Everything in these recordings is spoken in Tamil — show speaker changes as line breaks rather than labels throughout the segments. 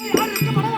இப்பதான்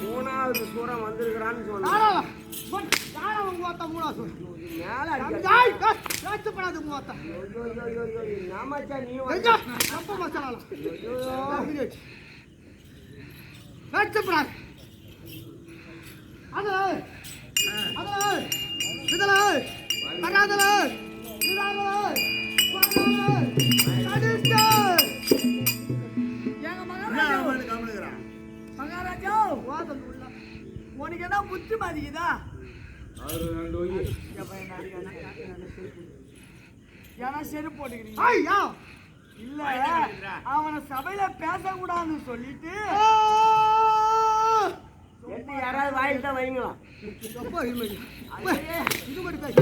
மூணாவது சூரம் வந்திருக்கிறான்னு சொன்னான்
அது போன், தாராளா மூவாத்தா மூணா சொல்லு.
மேல
எங்க?
மகாராஜா
வாசல் உள்ள.
உனக்கு என்ன புத்தி பாதிக்குதா ஏன்னா செருப்பு போட்டுக்கிறீங்க
ஐயா.
இல்ல அவனை சபையில பேசக்கூடாதுன்னு சொல்லிட்டு
எடுத்து யாராவது வாயில் தான் வைங்களா.
இது மட்டும்.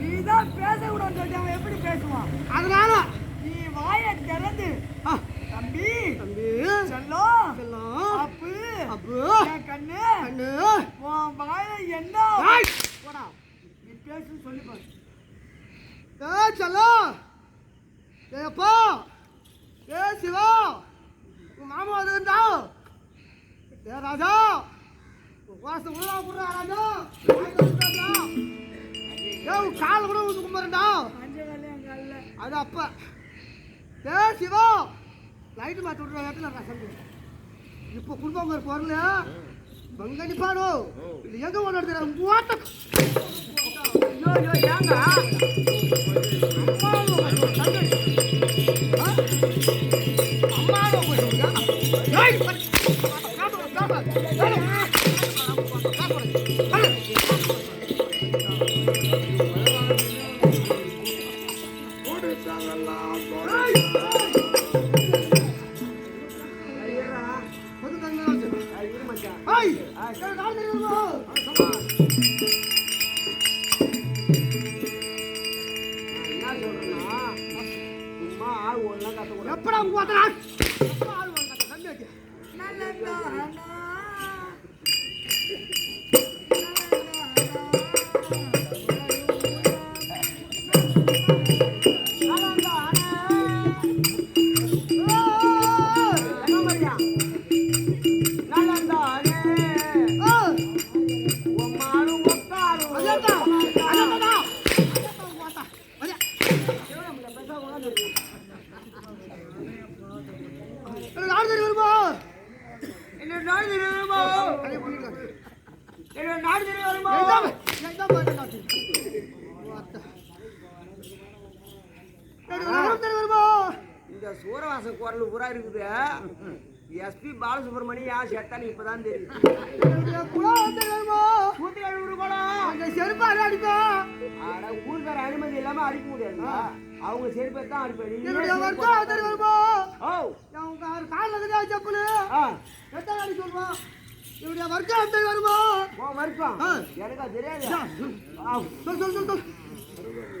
நீதான் பேசக்கூடாதுன்னு சொல்லிட்டு அவன் எப்படி பேசுவான்?
அதனால
நீ வாயை திறந்து. தம்பி
தம்பி.
செல்லம்
செல்லம்
அப்பு.
அப்பு.
கண்ணு.
கண்ணு.
உன் வாயில என்ன? போடா. நீ சொல்லி பாரு.
ஏய் செல்லம் சிவா. உன் மாமா ஏ ராஜா வாசம் உள்ள புடுறா ராஜா? வாயில கால் கூட வந்து கும்பிடுறா அது அப்ப. ஏ சிவா லைட் மாத்தி விட்ற இடத்துல நான் சந்தி இப்போ குடும்பம் ஒரு பொருள் பங்க நிப்பானோ எங்க ஒன்று எடுத்துற மூட்ட
ஐயோ ஐயோ ஏங்க இந்த சூரவாசன் குரல் பூரா இருக்குது. எஸ்பி பாலசுப்ரமணியம் ஏன் செத்தான்னு இப்பதான் தெரியுது.
என்னுடைய குலம் தெரிய வருமா?
நூத்தி எழுநூறு குளம்
அந்த செருப்பால அடிப்பேன்.
ஆனா ஊர்க்கார அனுமதி இல்லாம அடிக்க முடியாதுங்களா அவங்க செருப்பை தான்
இருக்குதா செப்பலு? எத்தனை அடி சொல்றான்? என்னுடைய வர்க்கம் தெரிய வருமா?
வர்க்கம். எனக்கா தெரியாது.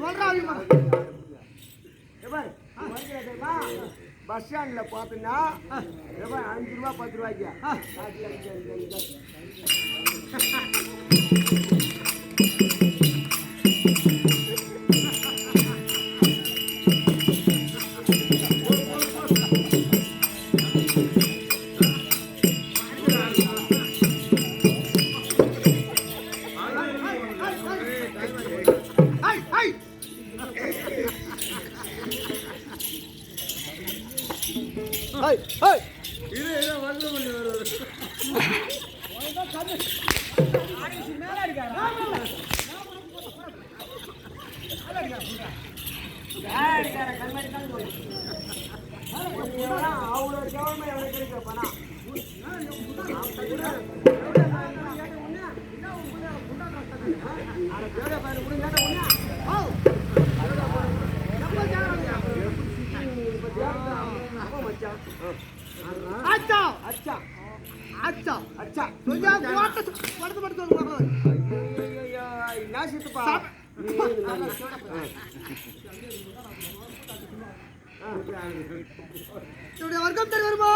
சொல்றா
பஸ் ஸ்டாண்ட்ல பார்த்தீங்கன்னா அஞ்சு ரூபா பத்து ரூபாய்க்கு.
அச்சா,
அச்சா,
அச்சா.
அச்சா.
கொஞ்சம் போட்டு, படுத்து, படுத்து வந்து பாரு.
ஐயையையோ, என்ன சித்துப்பா?
சாப்~
நீ நல்லா ஆ. ஆ.
என்னுடைய வர்க்கம் தெரிய வருமா?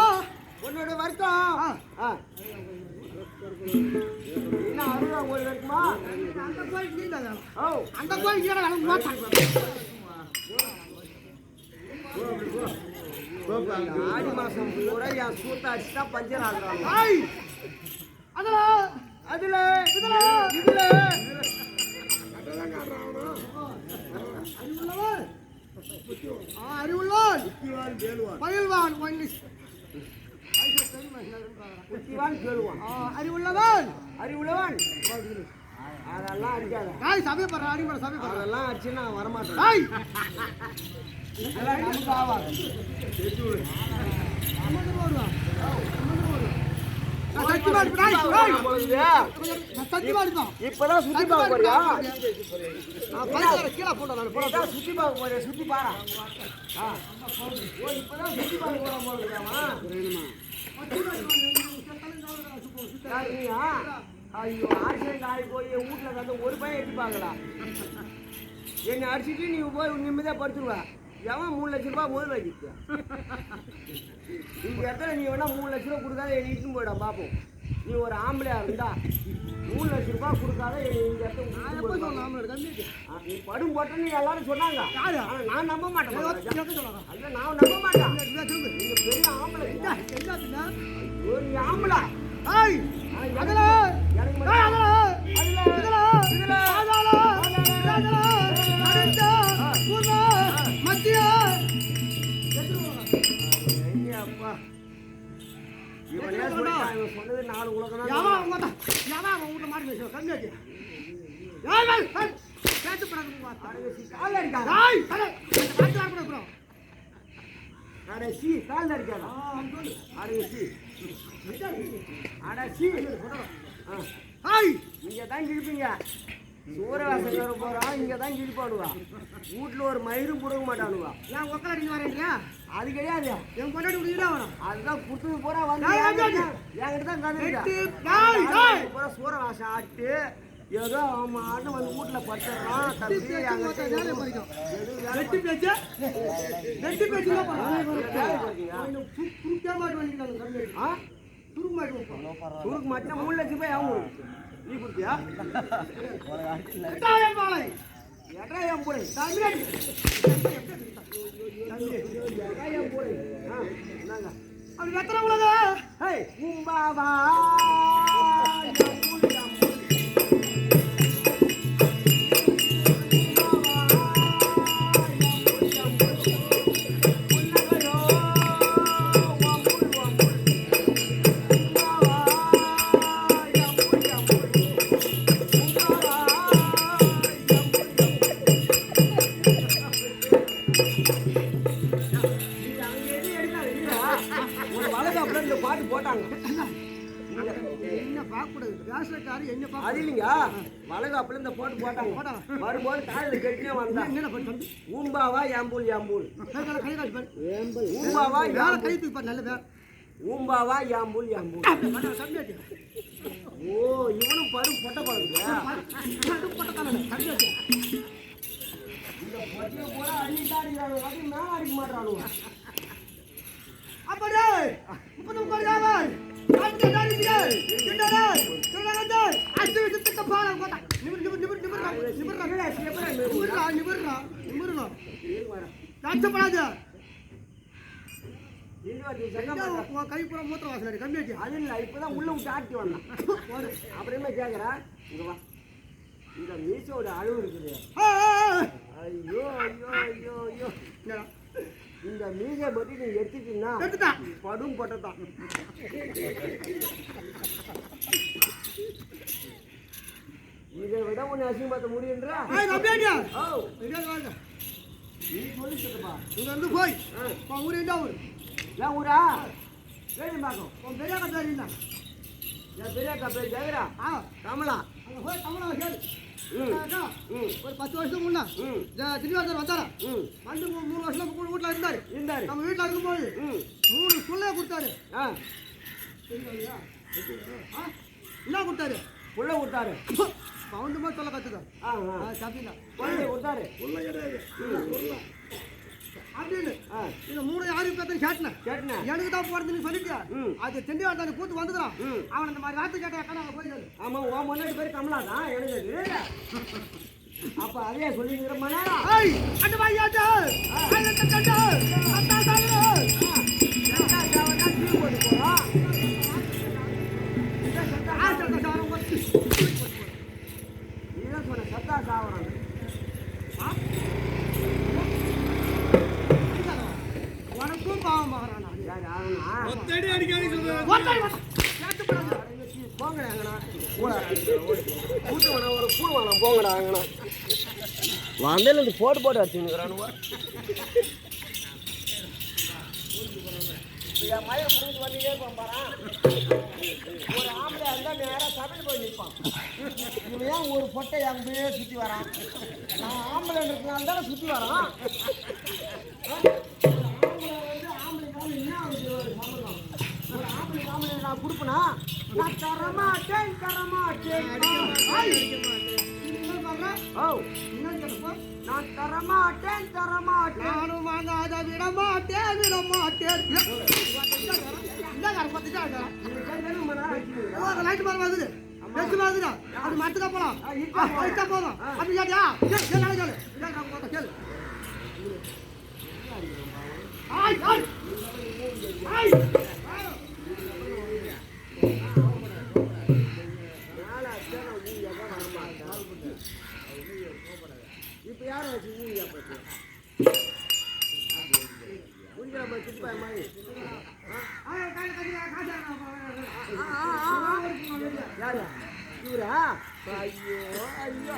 உன்னோட வருத்தம். என்ன அருவா ஒரு இருக்குமா
அந்த கோயில்.
ஓ
அந்த கோயில் கீழே வேலை மாட்டான்.
ஆடி மாசம் பூரா என் சூத்த அடிச்சுட்டா பஞ்சர் ஆகுறாங்க.
அதுல,
அதுல
இதுல,
இதுல
அறிவுள்ளவன். ஆ, அறிவுள்ளவன். பயில்வான் இங்கிலீஷ். அறிவுள்ளவன்.
அறிவுள்ளவன் அதெல்லாம் அடிக்காத
ஏய், சபையை பாரு, அடிப்படை சபையை பாரு.
அதெல்லாம் அடிச்சு நான் வரமாட்டேன்
ஏய்.
அதெல்லாம் நமக்கு ஆகாது
அம்மன் வருவா. அம்மன் வருவா. நான் சத்தியமா அடிப்பேன். ஏய், ஏய்.
பொழுது,
நான் சத்தியமா அடிப்பேன்.
இப்பதான் சுத்தி பார்க்க போறியா?
கீழே போட்டேன்
சுத்தி பார்க்க போறியா சுத்தி பாரா. இப்பதான் சுத்தி பார்க்க? ஐயோ ஆக்சிடென்ட் ஆகி போய் வீட்டுல கண்டு ஒரு பையன் பார்க்கலாம் என்னை அடிச்சுட்டு நீ போய் நிம்மதியா படுத்துருவ. எவன் மூணு லட்ச ரூபாய் முதல் வச்சுக்க இந்த இடத்துல நீ வேணா மூணு லட்ச ரூபா கொடுக்காத என்னை இட்டுன்னு போயிடா பார்ப்போம் நீ ஒரு ஆம்பளையா இருந்தா மூணு லட்ச ரூபாய் கொடுக்காத இந்த இடத்துல நீ படும் போட்டேன்னு எல்லாரும் சொன்னாங்க. நான் நம்ப மாட்டேன். அல்ல நான் நம்ப மாட்டேன். நீங்க பெரிய ஆம்பளை? ஐயோ, நீ ஆம்பளை. எனக்கு
ஏய் ஏய் கேட்டு பிறகு வாத்தா
கடைசி கால்ல அடிக்காத.
ஏய் கடை காட்டு வாங்க ப்ரோ
கடைசி கால்ல அடிக்காத. கடைசி. கடைசி. ஆ.
ஏய்
இங்க தான் கிழிப்பீங்க. சூரவாசன் வர போறான் இங்க தான் கிழிப்பானுவா வீட்டுல ஒரு மயிரும் கொடுக்க மாட்டானுவா
ஏன் உக்கல நீங்க வரீங்களா
அது கிடையாது.
என் கொண்டாடி விடுறா வேணும்.
அதுதான் குடுத்தது பூரா வந்து என்கிட்ட தான்
ஏய், ஏய்.
பூரா சூரவாசம் ஆட்டு ஏதோ அவன் ஆட்டு வந்து வீட்டுல படுத்துறான் தம்பி
வெட்டி பேச்சு? வெட்டி பேச்சு. குறுக்கே மாட்டு கம்மியாச்சு
ஆ?
துருக்கு மாட்டு வைப்போம்
உனக்கு மட்டும் மூணு லட்சம் ரூபாய் கொடுத்து நீ கொடுத்தியா?
மாலை
எட்டாயிரம் போய்
தமிழ்
எட்டாயிரம் போய்
அப்படி எத்தனை உலகம்
ஹே உம்பாவா
என்ன பார்க்கக்கூடாது பேசுறக்காரு என்ன
அது
பார்க்க
இல்லைங்க. வளகாப்புல இந்த போட்டு போட்டாங்க. வரும்போது காலையில் கட்டினே வந்தான்.
என்ன பண்ண
ஊம்பாவா யாம்பூல் யாம்பூல்
கை கால கை கால் பாரு.
ஊம்பாவா யாம்பூல்
கை தூக்கி பாரு நல்ல வேற
ஊம்பாவா யாம்பூல் யாம்பூல் ஓ இவனும் பரு பொட்டை
கம்மியாச்சு
இந்த பொட்டியை பூரா அது மேல அடிக்க மாட்டானுங்க?
அப்படியே முப்பது முப்பது யாவை காட்டு தாரிசியே கிண்டரே கிண்டரே அச்சு விட்டு பாலம் போட்டா நிமிர் நிமிர் நிமிர் நிமிர் நிமிர் நிமிர்ரா நிமிர்ரா நிமிர்ரா கஷ்டப்படாத. உன் கை பூரா மூத்திர வாசனை கம்மியாச்சு
அது இல்ல இப்பதான் உள்ள விட்டு ஆட்டி வந்தான். அப்புறமே கேக்குறா. இங்க வா. இந்த மீசோட அளவு இருக்குது. ஐயோ ஐயோ ஐயோ ஐயோ? இந்த மீசை பத்தி நீ எடுத்துட்டீங்கன்னா படும் பட்டதான் இதை விட உன்னை முடியுன்றா ஓ.
இங்க வாங்க.
நீ சொல்லி சொல்லுப்பா.
இங்க இருந்து போய். ஊர் என்ன ஊர்?
ஏன் ஊரா? வேலை பார்க்கும்
உன் பெரிய கட்டாரி என்ன?
என் பெரியாக்கா பேர் கேக்குறா
ஆ.
கமலா.
அங்க போய் தமிழா கேளு. ஒரு பத்து வருஷம் முன்ன.
ம்.
திருவாரூர் வந்தாரா?
ம்.
வந்து மூ- மூணு வருஷம் கூட வீட்டில் இருந்தாரு.
இருந்தாரு.
நம்ம வீட்டில் இருக்கும்போது
ம்.
மூணு சொல்லே கொடுத்தாரு.
ஆ.
ஆ? என்ன கொடுத்தாரு.
புள்ள கொடுத்தாரு.
பவுண்டுமா சொல்ல கற்றுக்க
ஆ ஆ.
சாப்பிட்டா
குழந்தை கொடுத்தாரு.
அப்படின்னு. இந்த மூணு யாரு பேர்த்து கேட்டேன்?
கேட்டனே?
எனக்கு தான் சொல்லிட்டு
ம்.
அது தெண்டி வந்தாரு கூத்து வந்துக்கிறான்
ம்.
அவன் இந்த மாதிரி வார்த்தை கேட்டா அக்கா நாங்கள் போய்
ஆமா உன் முன்னாடி பேர் கமலா தான் எனக்கு. அப்ப அதே சொல்லிக்கிற மணி நேரம்
ஐய் அந்த
போங்கடா அங்கண்ணா வந்தேன் இந்த போட்டு போட்டு வச்சுக்கிறானுவா என் மயில் புரிஞ்சு வந்துட்டே இருப்பான் பாரேன். ஒரு ஆம்பளை இருந்தால் நேராக சமையல் போய் நிற்பான் இவன் ஏன் ஒரு பொட்டை பேரே சுற்றி வரான்? நான் ஆம்பளை இருக்கிறனால தானே சுற்றி வரான்? நான் கொடுப்பனா? நான் தரமாட்டேன் தரமாட்டேன் நான் தரமாட்டேன் தரமாட்டேன்
நானும் வாங்காத விட மாட்டேன் விட மாட்டேன் தான் light மாதிரி வருது. வெச்சு வருதுடா. அது போலாம். போதும்.
ஆ.
அப்படி கேட்டியா? கேளு, கேளு. கேளு, நான் போறேன், கேளு. ஆய், ஆய். ஆய்.
இப்ப யார வச்சு ஊழியா போச்சு ஊழியா போய் திருப்பாய் மாதிரி
ஆய், கையில கட்டி, காசு
யாரு இவரா ஐயோ ஐயோ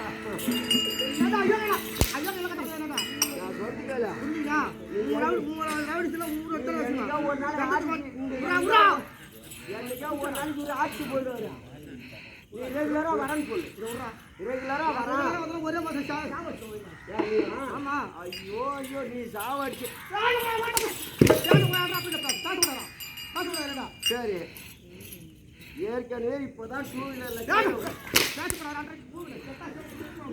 என்னடா, ஐயோ, என்னடா? ஐயோ, என்னடா, என்னடா?
நான் சொல்லிக்கல
புரியுதா? மூணு ரவுடி, மூணு ரவுடிஸ்ல மூணு எத்தனை
என்னைக்கா
வருஷமா?
ஒரு நாள் ஆட்சி இந்த
உரா, உரா.
என்னைக்கா ஒரு நாளைக்கு ஒரு ஆட்சி போயிடுவாரு நீ ரெகுலரா வரேன்னு சொல்லு. ரெகுலரா வரேன்.
ஒரே
நீயா?
ஆமா.
ஐயோ ஐயோ நீ சாவடிச்சு? சரி. ஏற்கனவே இப்பதான் டூ வீலர்ல.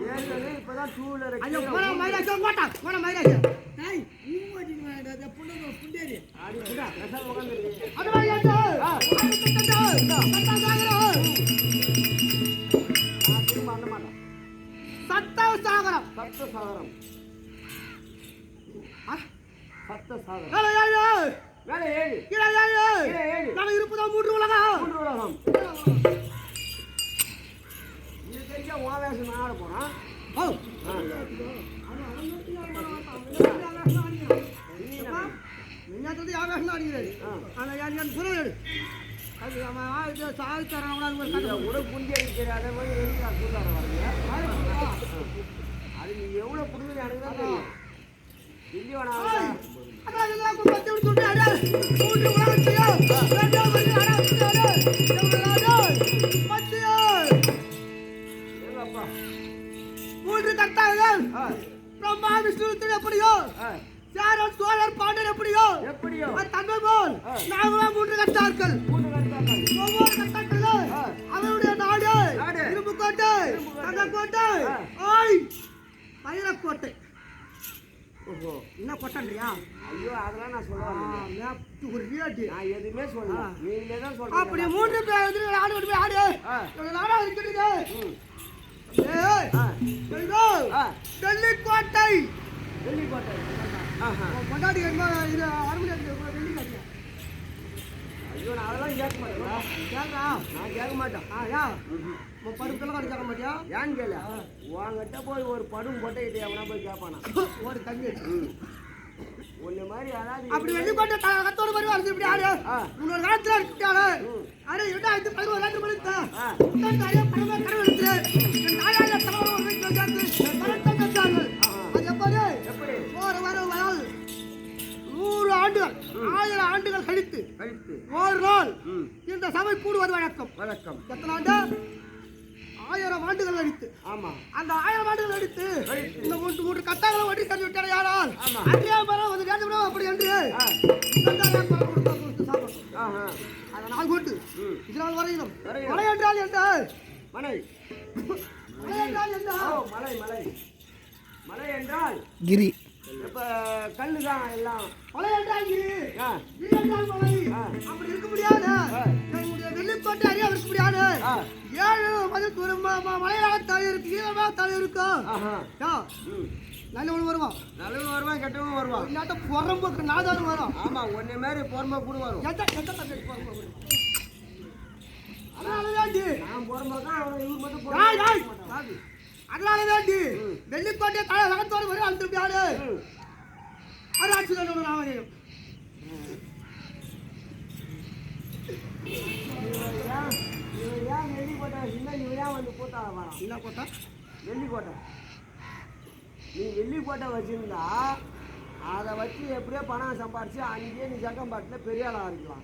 ஏற்கனவே இப்பதான் டூ வீலர்
ஐயோ, போடா, மயிலாச்சு, ஓட்டா. போடா,
புள்ள புண்டேரி
அது மயிலாச்சு. சாகரம். சத்த சாகரம் ஆ?
சத்த சாகரம்
ஏழு, ஏழு.
மேலே ஏழு.
கீழே ஏழு.
கீழே ஏழு.
நாங்க இருப்பதா மூன்று உலகம்.
மூன்று உலகம். இது தெரிஞ்சா வேஷம் நான் ஆட போறான்.
ஓ. மின்னாட்டது யா வேஷம் அடிக்கிறாரு
ஆ.
ஆனா யார் யார் புறம் எடு அது சாதி
உடல் அடிக்கிற அனுபவம் புதுமை அனுபவம் தெரியும்.
டெல்லி மூன்று கர்த்தார்கள் பிரம்மா விஷ்ணு எப்படியோ? சேரன் சோழர் பாண்டர்
எப்படியோ?
எப்படியோ? தன்மை போல் நாங்களும் மூன்று கர்த்தார்கள்
மூன்று கர்த்தார்கள்
ஒவ்வொரு
கர்த்தாக்களும்
அவருடைய நாடு. இரும்பு கோட்டை
தங்க கோட்டை
ஆய். வைரக்கோட்டை
ஓஹோ
என்ன கொட்டன்றியா?
ஐயோ அதெல்லாம் நான் சொல்ல வரலைங்க.
ஒரு ரியாட்டி
நான் எதுவுமே சொல்லல.
ஆ.
நீங்களே தான்
அப்படி
சொல்றீங்க
மூன்று பேர் வந்து ஆடு கொண்டு போய் ஆடு. நாடா
ஆ.
வெள்ளிக்கோட்டை.
வெள்ளிக்கோட்டை. ஆஹா.
உன் பொண்டாட்டி என்ன இது அரண்மனை வெள்ளிக்கோட்டை
ஐயோ நான் அதெல்லாம் கேட்க மாட்டேன்
கேட்கா
நான் கேட்க மாட்டேன்
ஆ யா உன் படுத்தெல்லாம் கூட கேட்க மாட்டியா
ஏன்னு கேளு உங்ககிட்ட போய் ஒரு படும் இது எவனா போய் கேட்பானா
ஒரு தம்பி
ம். மாதிரி யாராவது
அப்படி வெள்ளிக்கோட்டை த- கத்தோட மாதிரி வருது இப்படி ஆடு
ஆ.
முன்னொரு காலத்துல இருக்காரு
ம்.
அடே பதினோரு பணமா கடவுள் ஆயிரம் ஆண்டுகள் கழித்து
கழித்து.
ஒரு நாள்
ம்.
இந்த சபை கூடுவது வழக்கம்.
வணக்கம்
எத்தனை ஆண்டு? ஆயிரம் ஆண்டுகள் கழித்து.
ஆமா.
அந்த ஆயிரம் ஆண்டுகள் கழித்து
கழித்து.
இந்த மூன்று மூன்று கத்தாங்களை ஒட்டி தந்து விட்டார் யாரால். அன்றைய மரம் வந்து விட அப்படி என்று. அதை நாள் கொண்டு
ம்.
இதனால் வரையிலும். மலை என்றால் என்ன?
மலை
மலை என்றால் என்ன?
ஓ மலை மலை மலை என்றால்?
கிரி.
இப்ப கல்லு தான் எல்லாம்.
மலை என்றால் மலை
ஆ.
அப்படி இருக்க முடியாது. வெள்ளிக்கோட்டை அறிய இருக்க முடியாது. ஏழு தூரம் மலையாக தலை இருக்கு ஈரமாக தலை இருக்கும் நல்லவன் வருவான்.
நல்லவன் வருவான் கெட்டவன் வருவான்.
இல்லாட்ட புறம்போக்கு நாதாரம் வரும்.
ஆமா உன்னை மாதிரி பொறுமை கூட வரும்.
எந்த எந்த தங்கை புறம்போக்கு
நான் பொறுமை தான் இவன் மட்டும்
அதனால வேண்டி. வெள்ளிக்கோட்டை தலை வகத்தோடு யாரு
ம்.
அராட்சி ராமனையும்
இவன் ஏன் வெள்ளிக்கோட்டை. நீ வெள்ளிக்கோட்டை வச்சிருந்தா அதை வச்சு எப்படியோ பணம் சம்பாரிச்சு அங்கேயே நீ ஜக்கம்பாட்டில் பெரிய ஆளாக இருக்கலாம்.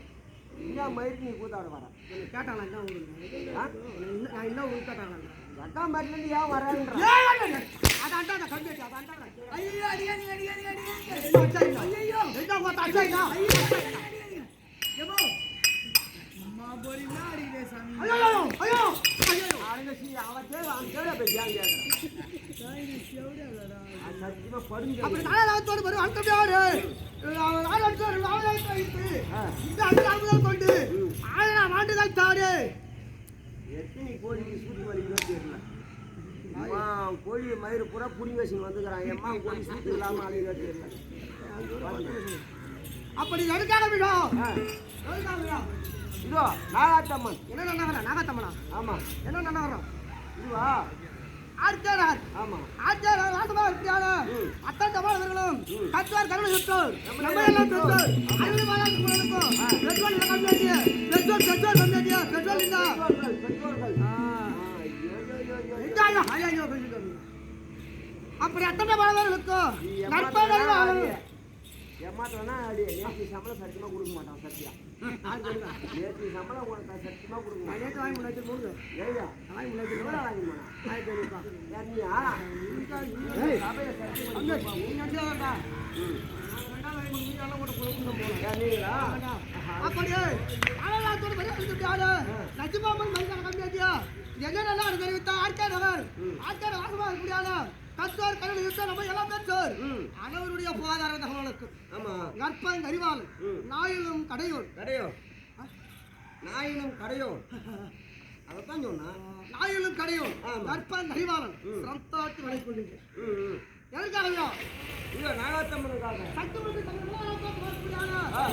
இன்னும் மயிருக்கு நீ கூத்தாட வர
என்ன கேட்டாங்க என்ன உங்களுக்கு? நான் என்ன உங்களுக்கு கேட்டாங்க
ஜக்கம்பாட்டிலேருந்து ஏன் வரேன்ற
அது அண்டாத கம்பி அது அண்டாத ஐயோ அடி அடி அடி அடி அடி ஐயோ
அம்மா சாமி.
ஐயோ ஐயோ ஐயோ.
சி தேவை அவன் தேவை போய் படுங்க
அப்படி தாயாரத்தோடு வரும் அந்த யாரு அவன் ஆயிரத்தோடு ஆயிரத்தி வைத்து
ஆ.
இந்த அஞ்சாவது கொண்டு ஆயிரம் ஆண்டுகள் தாரு
எத்தனை கோழிக்கு சூட்டி வலிக்கிறோ தெரியல அம்மா கோழி மயிறு பூரா புடிங்க வச்சுன்னு வந்துக்கிறான் எம்மா கோழி சூட்டு
அப்படி எதுக்காக விடும்
ஆ, இதோ நாகாத்தம்மன்
என்ன நன்னவரா நாகாத்தம்மனா
ஆமாம்
என்ன நன்னவரம்
இதுவா
ஆர்த்தாரார்
ஆமாம்
ஆச்சார வாசமா இருக்கிறாரா அத்தன் தமிழர்களும் கத்துவார் கருணை சுற்றோர்
நம்ம
எல்லாம் பெற்றோர்
ஆமா.
மாலாக்கு பெட்ரோல் இல்லை கம்மியாட்டிய பெட்ரோல் பெட்ரோல் கம்மியாட்டிய பெட்ரோல் இல்லா ஆ.
ஆ, ஐயோ.
இந்த ஐயா ஐயா ஐயா கொஞ்சம் கம்மி. அப்படி அத்தனை பலவர் இருக்கும்
நீ
நற்பதவி
ஏமாத்துறனா
அளவு
அடி. நேத்து சம்பளம் சத்தியமா கொடுக்க மாட்டான் சத்தியா நேற்று சம்பளம் உனக்கு சத்தியமா கொடுக்க மாட்டான்.
நேற்று வாங்கி முன்னாடி மூணு
ஏய்யா
வாங்கி முன்னாடி
எவ்வளோ வாங்கி போனா
ஆயிரத்தி ஐநூறுபா
யாருனியா
ஏய்.
சபையில சத்தியம்
அங்கே
பண்ணி
நீ நினைச்சாதான்டா
ம்.
ரெண்டாவது வாங்கி முன்னாடி எல்லாம் போட்டு கொடுக்கணும் போல
யார் நீங்களா
அப்படியே லட்சுமாமன் மனிதன் கம்மியாட்டியா என்னென்னலாம் தெரிவித்தா ஆர்கே நகர். ஆர்கே வாசமா இருக்க முடியாது கத்தோர் கருணை யுத்தம் நம்ம எல்லாம் பெற்றோர். அனைவருடைய புகாதார தகவலுக்கு
ஆமா.
கற்பன் அறிவாள். நாயிலும் கடையோர்
கடையோ நாயினும் கடையோ அதைத்தான் சொன்னா.
நாயிலும் கடையோர்
ஆமா.
கற்பன் அறிவாளன் சிரத்தாட்டு விலை
ம்
எதற்காகயா?
இல்ல நாகாத்தம்மனுக்காக
சட்டமன்ற
ஆ.